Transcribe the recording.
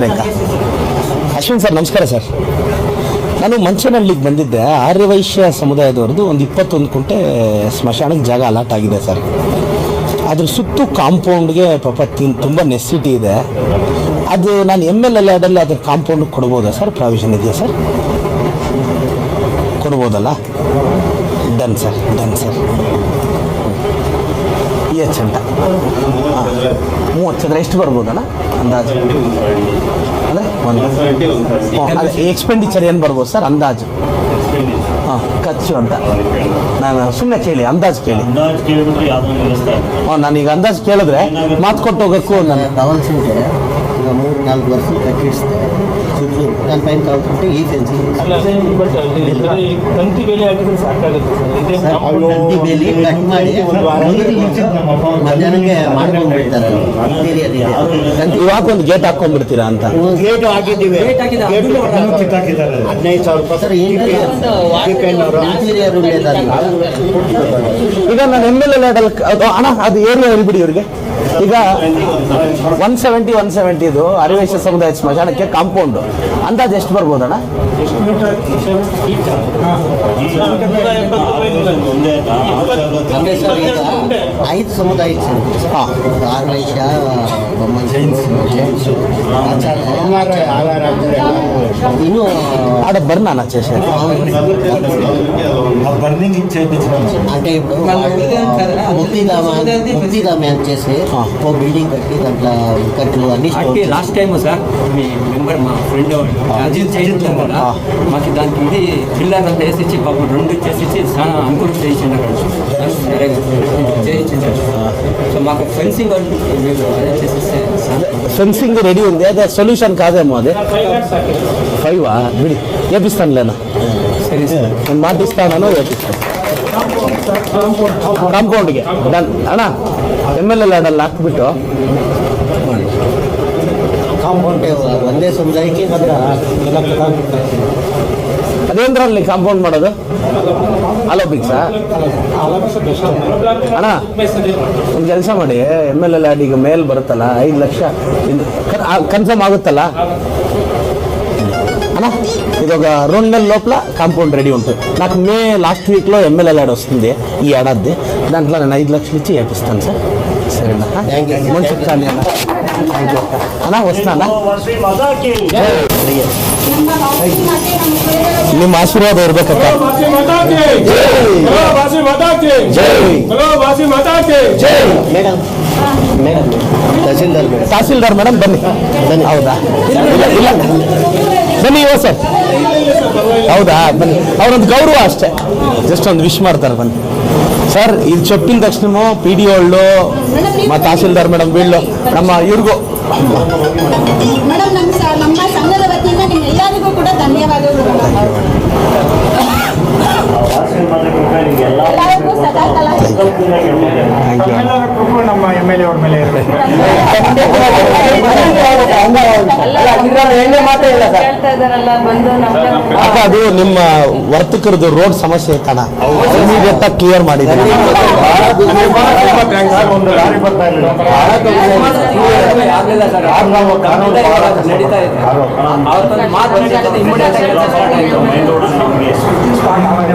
ಕೆರೆಕ Ashwin sir, ನಮಸ್ಕಾರ sir. ನಾನು ಮಂಚನಹಳ್ಳಿಗೆ ಬಂದಿದ್ದೆ. ಆರ್ಯವೈಶ್ಯ ಸಮುದಾಯದವ್ರದ್ದು ಒಂದು ಇಪ್ಪತ್ತೊಂದು ಕುಂಟೆ ಸ್ಮಶಾನಕ್ಕೆ ಜಾಗ ಅಲಾಟ್ ಆಗಿದೆ ಸರ್. ಅದ್ರ ಸುತ್ತು ಕಾಂಪೌಂಡ್ಗೆ ಪಾಪ ತಿನ್, ತುಂಬ ನೆಸಿಟಿ ಇದೆ. ಅದು ನಾನು ಎಂ ಎಲ್ ಎಲ್ ಆಡಲ್ಲಿ ಅದ್ರ ಕಾಂಪೌಂಡ್ ಕೊಡ್ಬೋದಾ ಸರ್? ಪ್ರಾವಿಷನ್ ಇದೆಯಾ sir? ಕೊಡ್ಬೋದಲ್ಲ? Done sir done sir H ಅಂತ. ಮೂವತ್ತು ಚದರ ಎಷ್ಟು ಬರ್ಬೋದಲ್ಲ? ಅಂದಾಜು. ಅಂದರೆ ಒಂದು. ಅದೇ ಎಕ್ಸ್ಪೆಂಡಿಚರ್ ಏನು ಬರ್ಬೋದು ಸರ್? ಅಂದಾಜು. ಹಾಂ ಖರ್ಚು ಅಂತ. ನಾನು ಸುಮ್ಮನೆ ಕೇಳಿ ಅಂದಾಜು ಕೇಳಿ. ಹಾಂ ನಾನು ಈಗ ನಾನೀಗ ಅಂದಾಜು ಕೇಳಿದ್ರೆ ಮಾತು ಕೊಟ್ಟು ಹೋಗೋಕ್ಕೂ ನಾನು ಈಗ ಮೂರು ನಾಲ್ಕು ವರ್ಷ ಕಟ್ಟಿಡಿಸ್ದೆ ಸುತ್ತಲೂ ನನ್ನ ಪೈನ್ ತಗೊಂಡ್ಬಿಟ್ಟು ಈ ತಂತಿ ಬೇಲಿ ಹಾಕಿದ್ರೆ ಸಾಕಾಗುತ್ತೆ ಸರ್. ಇದೇ ತಂತಿ ಬೇಲಿ ಕಟ್ ಮಾಡಿ ನೀರು ಈಚೆ ಮಧ್ಯಾಹ್ನಕ್ಕೆ ಮಾಡ್ಕೊಂಡ್ಬಿಡ್ತಾರೆ ಇವಾಗ ಒಂದು ಗೇಟ್ ಹಾಕೊಂಡ್ಬಿಡ್ತೀರಾ ಅಂತ? ಗೇಟ್ ಹಾಕಿದ್ದೀವಿ. ಹದಿನೈದು ಸಾವಿರ ರೂಪಾಯಿ. ಸರ್ ಈಗ ನಾನು ಎಂ ಎಲ್ ಎಲ್ ಅಣ್ಣ ಅದು ಏರಿಯಾ ಹೇಳ್ಬಿಡಿ ಇವ್ರಿಗೆ. ಈಗ ಒನ್ ಸೆವೆಂಟಿ ಒನ್ ಸೆವೆಂಟಿದು ಅರಿವೇಶ ಸಮುದಾಯ ಸ್ಮಶಾನಕ್ಕೆ ಕಾಂಪೌಂಡು ಅಂದಾಜು ಎಷ್ಟು ಬರ್ಬೋದಣ್ಣ ಒಂದೇ ಅಂದ್ರೆ ಸರ್ ಈಗ ಐದು ಸಮುದಾಯ ಹಾ. ಆರ್ವೈಶ್ಯ ಬೊಮ್ಮನ್ ಜೈನ್ಸು ಇನ್ನು ఆడ బర్న్ అన్న చేసేది బర్నింగ్ ఇచ్చేది అంటే ఇప్పుడు ముక్తిధామ ముక్తిధామ అని చేసి ఆ. ఓ బిల్డింగ్ కట్టి దాంట్లో కట్లు అన్ని అంటే లాస్ట్ టైం సార్ మీ మెంబర్ మా ఫ్రెండ్ అజిత్ చేయించాం కదా. మాకు దానికి ఇది పిల్లర్ అంతా వేసి పాపం రెండు చేసి చాలా అనుకూలం చేయించండి అక్కడ. సో మాకు ఫెన్సింగ్ చేసేస్తే ఫెన్సింగ్ రెడీ ఉంది. అదే సొల్యూషన్ కాదేమో అది. ఫైవ్ బిడి వేపిస్తాను లేనా సరే సార్. నేను మాట ఇస్తాను వేపిస్తాను ಕಾಂಪೌಂಡ್ಗೆ. ಡನ್. ಅಣ್ಣ ಎಂ ಎಲ್ ಎಲ್ ಅಡಲ್ಲಿ ಹಾಕ್ಬಿಟ್ಟು. ಕಾಂಪೌಂಡ್ ಒಂದೇ ಸಮುದಾಯಕ್ಕೆ ಅದೇಂದ್ರಲ್ಲಿ ಕಾಂಪೌಂಡ್ ಮಾಡೋದು? ಅಲೋಪಿಕ್ಸಾ? ಅಣ್ಣ ಒಂದು ಕೆಲಸ ಮಾಡಿ. ಎಂ ಎಲ್ ಎಲ್ ಆಡ್ ಈಗ ಮೇಲ್ ಬರುತ್ತಲ್ಲ ಐದು ಲಕ್ಷ. ಕನ್ಫರ್ಮ್ ఆగుತ್ತಲ್ಲ అన్న ఇది ఒక రెండు నెలల లోపల కాంపౌండ్ రెడీ ఉంటుంది. నాకు మే లాస్ట్ వీక్లో ఎమ్మెల్యే లాడ్ వస్తుంది ఈ ఏడాది. దాంట్లో నేను ఐదు లక్షలు ఇచ్చి చేపిస్తాను సార్. సరే అన్న మంచి చెప్తాను అన్న ಮೇಡಮ್ ಬನ್ನಿ ಬನ್ನಿ ಹೌದಾ ಬನ್ನಿ ಸರ್ ಹೌದಾ? ಬನ್ನಿ. ಅವ್ರೊಂದು ಗೌರವ ಅಷ್ಟೇ. ಜಸ್ಟ್ ಒಂದು ವಿಶ್ ಮಾಡ್ತಾರೆ ಬನ್ನಿ. ಸರ್ ಇದು ಚೊಪ್ಪಿನ ತಕ್ಷಣ ಪಿ ಡಿ ಒಳ್ಳು ಮತ್ತು ತಹಸೀಲ್ದಾರ್ ಮೇಡಮ್ ಬೀಳು ನಮ್ಮ ಇವ್ರಿಗೂ. ನಮ್ಮ ಎಂ ಎಲ್ ಎ ಅವ್ರ ಮೇಲೆ ಇರಬೇಕು ಹೇಳ್ತಾ ಇದಾರಲ್ಲ ಬಂದು ನಮ್ಮ ಅಕ್ಕ ಅದು ನಿಮ್ಮ ವರ್ತಕರದು ರೋಡ್ ಸಮಸ್ಯೆ ಕಣ ಇಮಿಡಿಯೇಟ್ ಕ್ಲಿಯರ್ ಮಾಡಿದ್ದೀನಿ ಒಂದು ದಾರಿ ಬರ್ತಾ ಇಲ್ಲ ಆಗಲಿಲ್ಲ ಸರ್ ನಡೀತಾ ಇದೆ ಅವತ್ತೊಂದು ಮಾತು ನಡೀತದೆ ಇಮಿಡಿಯೇಟ್ ಮೈನ್ ರೋಡ್